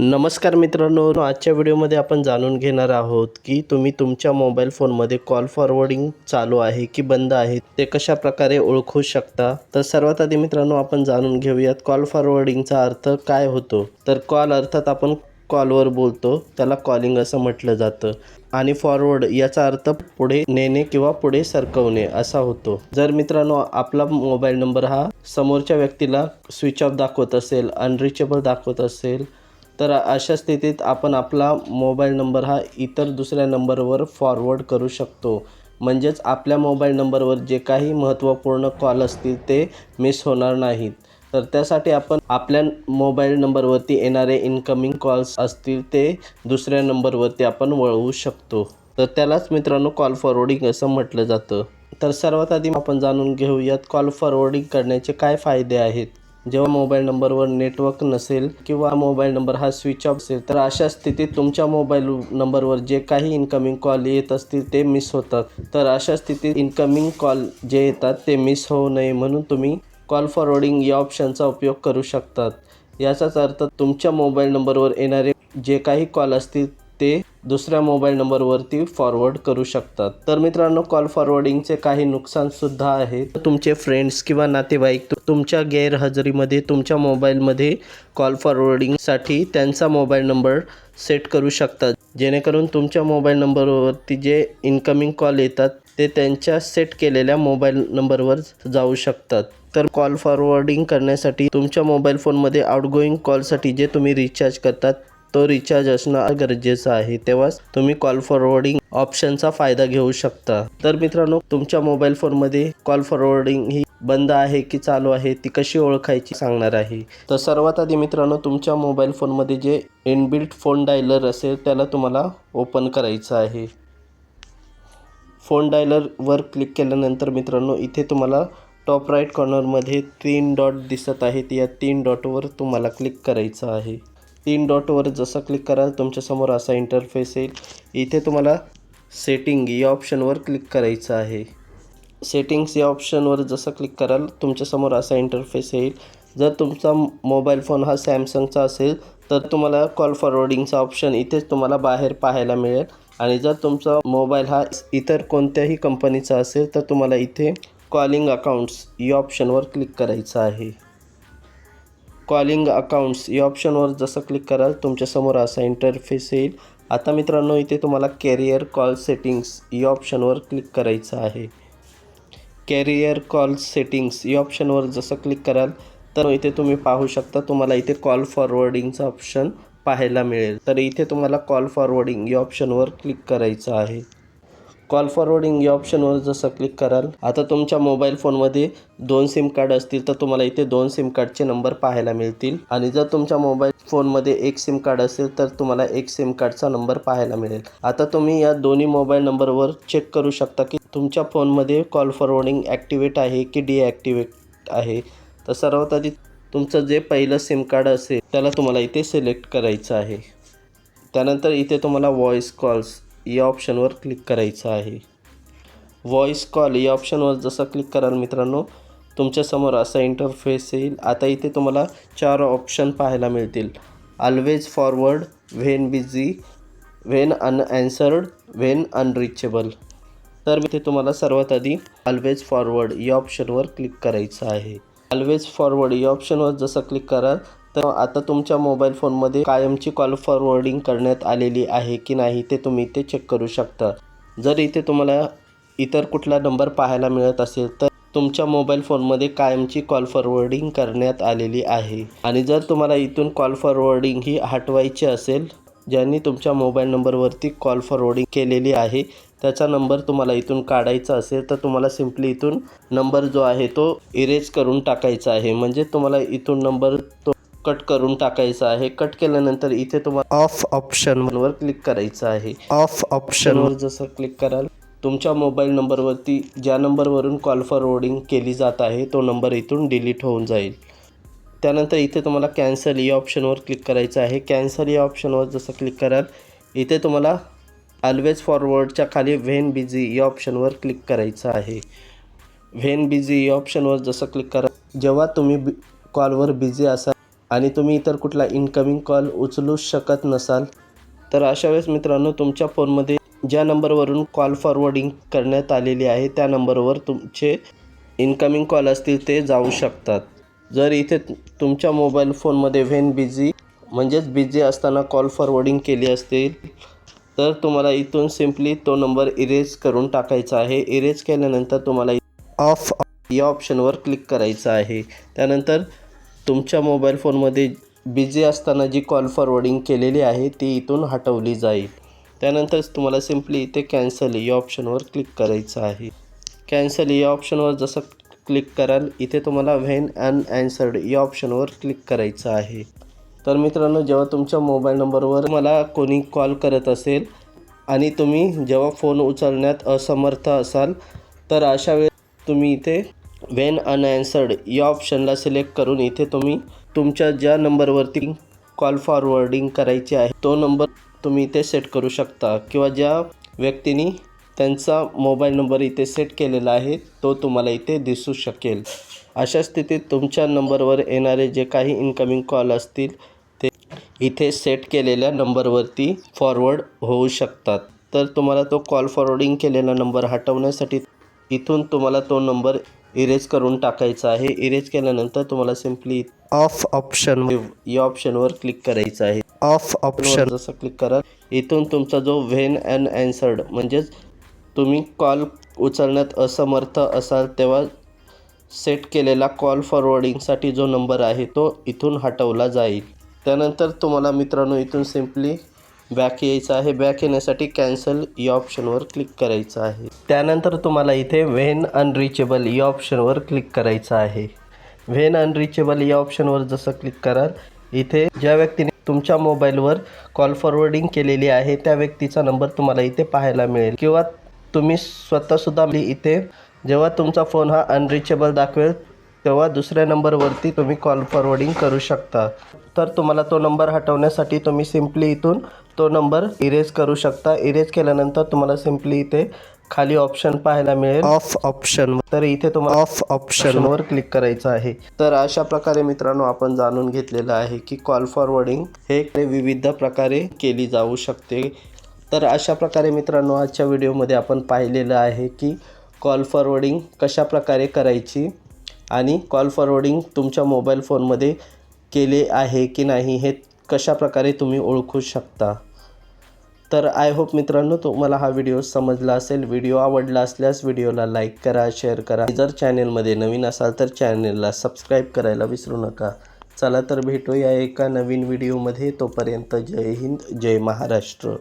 नमस्कार मित्रांनो आजच्या व्हिडिओमध्ये आपण जाणून घेणार आहोत की तुम्ही तुमच्या मोबाईल फोनमध्ये कॉल फॉरवर्डिंग चालू आहे की बंद आहे ते कशा प्रकारे ओळखू शकता? तर सर्वात आधी मित्रांनो आपण जाणून घेऊयात कॉल फॉरवर्डिंगचा अर्थ काय होतो. तर कॉल अर्थात आपण कॉलवर बोलतो त्याला कॉलिंग असं म्हटलं जातं. आणि फॉरवर्ड याचा अर्थ पुढे नेणे किंवा पुढे सरकवणे असा होतो. जर मित्रांनो आपला मोबाईल नंबर हा समोरच्या व्यक्तीला स्विच ऑफ दाखवत असेल अनरिचेबल दाखवत असेल तर अशा स्थितीत आपण आपला मोबाईल नंबर हा इतर दुसऱ्या नंबरवर फॉरवर्ड करू शकतो. म्हणजेच आपल्या मोबाईल नंबरवर जे काही महत्त्वपूर्ण कॉल असतील ते मिस होणार नाहीत. तर त्यासाठी आपण आपल्या मोबाईल नंबरवरती येणारे इन्कमिंग कॉल्स असतील ते दुसऱ्या नंबरवरती आपण वळवू शकतो. तर त्यालाच मित्रांनो कॉल फॉरवर्डिंग असं म्हटलं जातं. तर सर्वात आधी आपण जाणून घेऊयात कॉल फॉरवर्डिंग करण्याचे काय फायदे आहेत. जेव्हा मोबाईल नंबरवर नेटवर्क नसेल किंवा मोबाईल नंबर हा स्विच ऑफ असेल तर अशा स्थितीत तुमच्या मोबाईल नंबरवर जे काही इन्कमिंग कॉल येत असतील ते मिस होतात. तर अशा स्थितीत इन्कमिंग कॉल जे येतात ते मिस होऊ नये म्हणून तुम्ही कॉल फॉरवर्डिंग या ऑप्शनचा उपयोग करू शकतात. याचाच अर्थ तुमच्या मोबाईल नंबरवर येणारे जे काही कॉल असतील ते दुसऱ्या मोबाईल नंबरवरती फॉरवर्ड करू शकतात. तर मित्रांनो कॉल फॉरवर्डिंगचे काही नुकसानसुद्धा आहेत. तुमचे फ्रेंड्स किंवा नातेवाईक तुमच्या गैरहजेरीमध्ये तुमच्या मोबाईलमध्ये कॉल फॉरवर्डिंगसाठी त्यांचा मोबाईल नंबर सेट करू शकतात. जेणेकरून तुमच्या मोबाईल नंबरवरती जे इन्कमिंग कॉल येतात ते त्यांच्या सेट केलेल्या मोबाईल नंबरवर जाऊ शकतात. तर कॉल फॉरवर्डिंग करण्यासाठी तुमच्या मोबाईल फोनमध्ये आउटगोईंग कॉलसाठी जे तुम्ही रिचार्ज करतात तो रिचार्ज असणं गरजेचं आहे. तेव्हाच तुम्ही कॉल फॉरवर्डिंग ऑप्शनचा फायदा घेऊ शकता. तर मित्रांनो तुमच्या मोबाईल फोनमध्ये कॉल फॉरवर्डिंग ही बंद आहे की चालू आहे ती कशी ओळखायची सांगणार आहे. तर सर्वात आधी मित्रांनो तुमच्या मोबाईल फोनमध्ये जे इनबिल्ट फोन डायलर असेल त्याला तुम्हाला ओपन करायचं आहे. फोन डायलरवर क्लिक केल्यानंतर मित्रांनो इथे तुम्हाला टॉप राईट कॉर्नरमध्ये तीन डॉट दिसत आहेत. या तीन डॉटवर तुम्हाला क्लिक करायचं आहे. तीन डॉटवर जसं क्लिक कराल तुमच्यासमोर असा इंटरफेस येईल. इथे तुम्हाला सेटिंग या ऑप्शनवर क्लिक करायचं आहे. सेटिंग्स या ऑप्शनवर जसं क्लिक कराल तुमच्यासमोर असा इंटरफेस येईल. जर तुमचा मोबाईल फोन हा सॅमसंगचा असेल तर तुम्हाला कॉल फॉरवर्डिंगचा ऑप्शन इथेच तुम्हाला बाहेर पाहायला मिळेल. आणि जर तुमचा मोबाईल हा इतर कोणत्याही कंपनीचा असेल तर तुम्हाला इथे कॉलिंग अकाउंट्स या ऑप्शनवर क्लिक करायचं आहे. कॉलिंग अकाउंट्स या ऑप्शनवर जसं क्लिक कराल तुमच्यासमोर असा इंटरफेस येईल. आता मित्रांनो इथे तुम्हाला कॅरियर कॉल सेटिंग्स या ऑप्शनवर क्लिक करायचं आहे. कॅरियर कॉल सेटिंग्स या ऑप्शनवर जसं क्लिक कराल तर इथे तुम्ही पाहू शकता तुम्हाला इथे कॉल फॉरवर्डिंगचं ऑप्शन पाहायला मिळेल. तर इथे तुम्हाला कॉल फॉरवर्डिंग या ऑप्शनवर क्लिक करायचं आहे. कॉल फॉरवर्डिंग या ऑप्शनवर जसं क्लिक कराल. आता तुमच्या मोबाईल फोनमध्ये दोन सिम कार्ड असतील तर तुम्हाला इथे दोन सिम कार्डचे नंबर पाहायला मिळतील. आणि जर तुमच्या मोबाईल फोनमध्ये एक सिम कार्ड असेल तर तुम्हाला एक सिम कार्डचा नंबर पाहायला मिळेल. आता तुम्ही या दोन्ही मोबाईल नंबरवर चेक करू शकता की तुमच्या फोनमध्ये कॉल फॉरवर्डिंग ॲक्टिवेट आहे की डिॲक्टिवेट आहे. तर सर्वात आधी तुमचं जे पहिलं सिम कार्ड असेल त्याला तुम्हाला इथे सिलेक्ट करायचं आहे. त्यानंतर इथे तुम्हाला व्हॉइस कॉल्स या ऑप्शनवर क्लिक करायचं आहे. व्हॉइस कॉल या ऑप्शनवर जसं क्लिक कराल मित्रांनो तुमच्यासमोर असा इंटरफेस येईल. आता इथे तुम्हाला चार ऑप्शन पाहायला मिळतील. Always forward when busy when unanswered when unreachable तर इथे तुम्हाला सर्वात आधी ऑलवेज फॉरवर्ड या ऑप्शनवर क्लिक करायचं आहे. ऑलवेज फॉरवर्ड या ऑप्शनवर जसं क्लिक कराल तर आता तुमच्या मोबाईल फोनमध्ये कायमची कॉल फॉरवर्डिंग करण्यात आलेली आहे की नाही ते तुम्ही इथे चेक करू शकता. जर इथे तुम्हाला इतर कुठला नंबर पाहायला मिळत असेल तर तुमच्या मोबाईल फोनमध्ये कायमची कॉल फॉरवर्डिंग करण्यात आलेली आहे. आणि जर तुम्हाला इथून कॉल फॉरवर्डिंग ही हटवायची असेल ज्यांनी तुमच्या मोबाईल नंबरवरती कॉल फॉरवर्डिंग केलेली आहे त्याचा नंबर तुम्हाला इथून काढायचा असेल तर तुम्हाला सिम्पली इथून नंबर जो आहे तो इरेज करून टाकायचा आहे. म्हणजे तुम्हाला इथून नंबर तो कट करून टाकायचा आहे. कट केल्यानंतर इथे तुम्हाला ऑफ ऑप्शनवर क्लिक करायचं आहे. ऑफ ऑप्शनवर जसं क्लिक कराल तुमच्या मोबाईल नंबरवरती ज्या नंबरवरून कॉल फॉरवर्डिंग केली जात आहे तो नंबर इथून डिलीट होऊन जाईल. त्यानंतर इथे तुम्हाला कॅन्सल या ऑप्शनवर क्लिक करायचं आहे. कॅन्सल या ऑप्शनवर जसं क्लिक कराल इथे तुम्हाला ऑलवेज फॉरवर्डच्या खाली व्हेन बिझी या ऑप्शनवर क्लिक करायचं आहे. व्हेन बिझी या ऑप्शनवर जसं क्लिक करा जेव्हा तुम्ही बि कॉलवर बिझी असाल आणि तुम्ही इतर कुठला इनकमिंग कॉल उचलू शकत नसाल तर अशा वेळेस मित्रांनो तुमच्या फोनमध्ये ज्या नंबरवरून कॉल फॉरवर्डिंग करण्यात आलेली आहे त्या नंबरवर तुमचे इनकमिंग कॉल असतील ते जाऊ शकतात. जर इथे तुमच्या मोबाईल फोनमध्ये व्हेन बिझी म्हणजेच बिझी असताना कॉल फॉरवर्डिंग केली असतील तर तुम्हाला इथून सिम्पली तो नंबर इरेज करून टाकायचा आहे. इरेज केल्यानंतर तुम्हाला ऑफ या ऑप्शनवर क्लिक करायचं आहे. त्यानंतर तुमच्या मोबाईल फोनमध्ये बिझी असताना जी कॉल फॉरवर्डिंग केलेली आहे ती इथून हटवली जाईल. त्यानंतरच तुम्हाला सिम्पली इथे कॅन्सल या ऑप्शनवर क्लिक करायचं आहे. कॅन्सल या ऑप्शनवर जसं क्लिक कराल इथे तुम्हाला व्हेन अनॲन्सर्ड या ऑप्शनवर क्लिक करायचं आहे. तर मित्रांनो जेव्हा तुमच्या मोबाईल नंबरवर मला कोणी कॉल करत असेल आणि तुम्ही जेव्हा फोन उचलण्यात असमर्थ असाल तर अशा वेळेस तुम्ही इथे वेन अनॲन्सर्ड या ऑप्शनला सिलेक्ट करून इथे तुम्ही तुमच्या ज्या नंबरवरती कॉल फॉरवर्डिंग करायची आहे तो नंबर तुम्ही इथे सेट करू शकता. किंवा ज्या व्यक्तीनी त्यांचा मोबाईल नंबर इथे सेट केलेला आहे तो तुम्हाला इथे दिसू शकेल. अशा स्थितीत तुमच्या नंबरवर येणारे जे काही इनकमिंग कॉल असतील ते इथे सेट केलेल्या नंबरवरती फॉरवर्ड होऊ शकतात. तर तुम्हाला तो कॉल फॉरवर्डिंग केलेला नंबर हटवण्यासाठी इथून तुम्हाला तो नंबर इरेज करून टाकायचा आहे. इरेज केल्यानंतर तुम्हाला सिम्पली ऑफ ऑप्शन या ऑप्शनवर क्लिक करायचं आहे. ऑफ ऑप्शन जसं क्लिक कराल इथून तुमचा जो व्हेन अँड अँसर्ड म्हणजेच तुम्ही कॉल उचलण्यात असमर्थ असाल तेव्हा सेट केलेला कॉल फॉरवर्डिंगसाठी जो नंबर आहे तो इथून हटवला जाईल. त्यानंतर तुम्हाला मित्रांनो इथून सिम्पली बॅक यायचं आहे. बॅक येण्यासाठी कॅन्सल या ऑप्शनवर क्लिक करायचं आहे. त्यानंतर तुम्हाला इथे व्हेन अनरिचेबल या ऑप्शनवर क्लिक करायचं आहे. व्हेन अनरिचेबल या ऑप्शनवर जसं क्लिक कराल इथे ज्या व्यक्तीने तुमच्या मोबाईलवर कॉल फॉरवर्डिंग केलेली आहे त्या व्यक्तीचा नंबर तुम्हाला इथे पाहायला मिळेल. किंवा तुम्ही स्वतःसुद्धा इथे जेव्हा तुमचा फोन हा अनरिचेबल दाखवेल तेव्हा दुसऱ्या नंबरवरती तुम्ही कॉल फॉरवर्डिंग करू शकता. तर तुम्हाला तो नंबर हटवण्यासाठी तुम्ही सिम्पली इथून तो नंबर इरेज करू शकता. इरेज केल्यानंतर तुम्हाला सिम्पली इथे खाली ऑप्शन पाहायला मिळेल. ऑफ ऑप्शन तर इथे तुम्हाला ऑफ ऑप्शनवर क्लिक करायचं आहे. तर अशा प्रकारे मित्रांनो आपण जाणून घेतलेलं आहे की कॉल फॉरवर्डिंग हे विविध प्रकारे केली जाऊ शकते. तर अशा प्रकारे मित्रांनो आजच्या व्हिडिओमध्ये आपण पाहिलेलं आहे की कॉल फॉरवर्डिंग कशा प्रकारे करायची. आणि कॉल फॉरवर्डिंग तुमच्या मोबाईल फोनमध्ये केले आहे की नाही हे कशाप्रकारे तुम्ही ओळखू शकता? तर आय होप मित्रांनो तुम्हाला हा व्हिडिओ समजला असेल. व्हिडिओ आवडला असल्यास व्हिडिओला लाईक करा शेअर करा. जर चॅनेलमध्ये नवीन असाल तर चॅनेलला सबस्क्राईब करायला विसरू नका. चला तर भेटूया एका नवीन व्हिडिओमध्ये तोपर्यंत जय हिंद जय महाराष्ट्र.